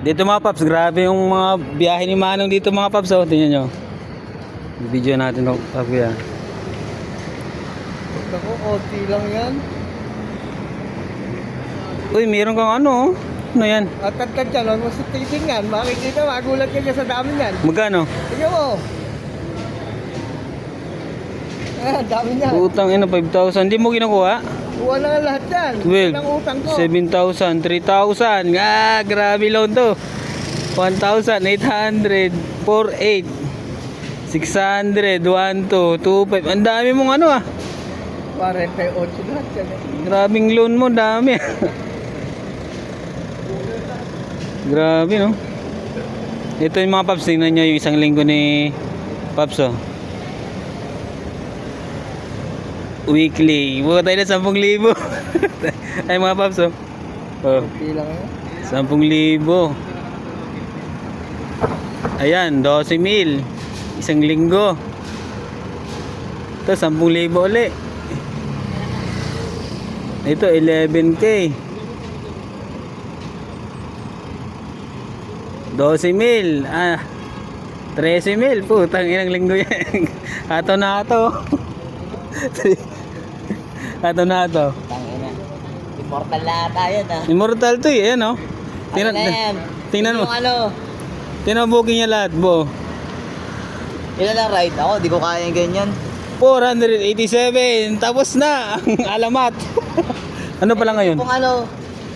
Dito mga paps, grabe yung mga biyahe ni Manong dito mga paps. Oh, tingnan nyo. Video natin oh, paps yan. Ako, konti lang yan. Uy, meron kang ano oh. Ano yan? At tagtag dyan, huwag mo sa titingnan. Makikita, magulat ka sa dami yan. Magkano? Tingnan mo. Ah, dami niyan. Utang ina 5,000. Hindi mo kinukuha? Nga lahat yan. 12, Ilang utang ko. 7,000, 3,000. Ah, grabe loan to. 1,800, 4,800, 600, 1,2, 2,500. Ang dami mong ano ah. 48 lahat yan. eh. Grabing loan mo, dami. Grabe no. Ito yung mga paps, tingnan nyo yung isang linggo ni Paps oh. Weekly. Buka tayo na 10,000. Ay mga paps oh. Oh, lang yan. 10,000. Ayan, 12 mil. Isang linggo. Ito, 10,000 uli. Ito, 11k. 12 mil. Ah, 13 mil. Putang inang linggo yan. ato na ato. ato na ato. Tangina. Immortal na tayo na. Immortal to eh, ano? Tingnan, ano na yan? tingnan mo. Ano, Tingnan mo booking niya lahat, bo. ilan lang ride ako, di ko kaya yung ganyan. 487, tapos na ang alamat. ano pala ngayon? Kung ano,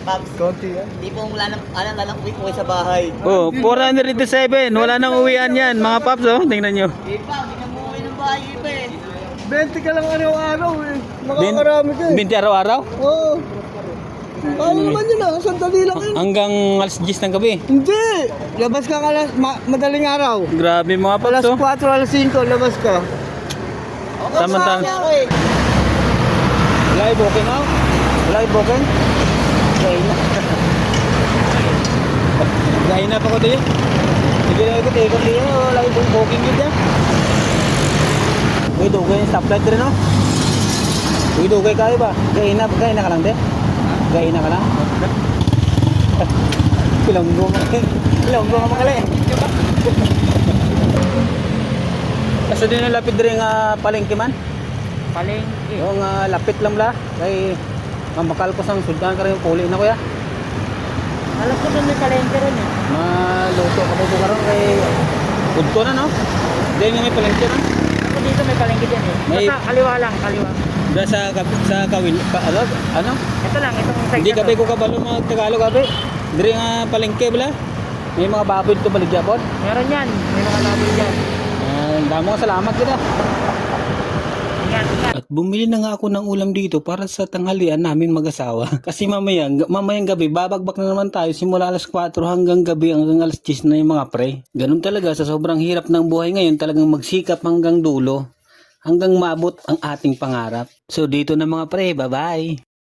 Paps, Konti yan. di po wala nang, ano, wala nang uwi sa bahay. Oh, 487, wala nang uwian yan, mga paps, oh. Tingnan nyo. Di pa, hindi na mo uwi ng bahay iba eh. 20 ka lang araw-araw eh. Makakarami ka eh. 20 araw-araw? Oo. Paano naman yun ah? Sandali lang yun. Hanggang alas 10 ng gabi. Hindi! Labas ka kalas, ma- madaling araw. Grabe mga Alas paps, oh. 4, alas 5, labas ka. Okay, ako eh. Wala yung booking, oh. Wala yung booking. Gay na. Gay na pa ko din. Sige na ikot, ikot din. Wala yung booking yun dyan. Uy, dugay yung stoplight rin, oh. Uy, dugay kayo ba? Gay na, gay na ka lang, de? Gay na ka lang? Pilonggo mo. Pilonggo mo makali. Kasi din lapid rin nga palengke man. Palengke. Yung uh, lapit lang la. Kay mamakal ko sang sudan ka rin yung puli na kuya. Alam ko doon may palengke rin eh. Maluto ka po karon kay Udto na no? Diyan nga may palengke na. Ako dito may palengke din eh. May- Basta kaliwa lang, kaliwa. Da sa sa kawil pa, ano? Ano? Ito lang, itong side Hindi kape ko kabalo mga Tagalog kape. Diri nga palengke bala. May mga baboy dito baligyapon. Meron yan, may mga laboy dyan. Ah, damo salamat kita. At bumili na nga ako ng ulam dito para sa tanghalian namin mag-asawa. Kasi mamaya, mamayang gabi, babagbak na naman tayo simula alas 4 hanggang gabi hanggang alas 10 na yung mga pre. Ganun talaga sa sobrang hirap ng buhay ngayon talagang magsikap hanggang dulo hanggang maabot ang ating pangarap. So dito na mga pre, bye-bye!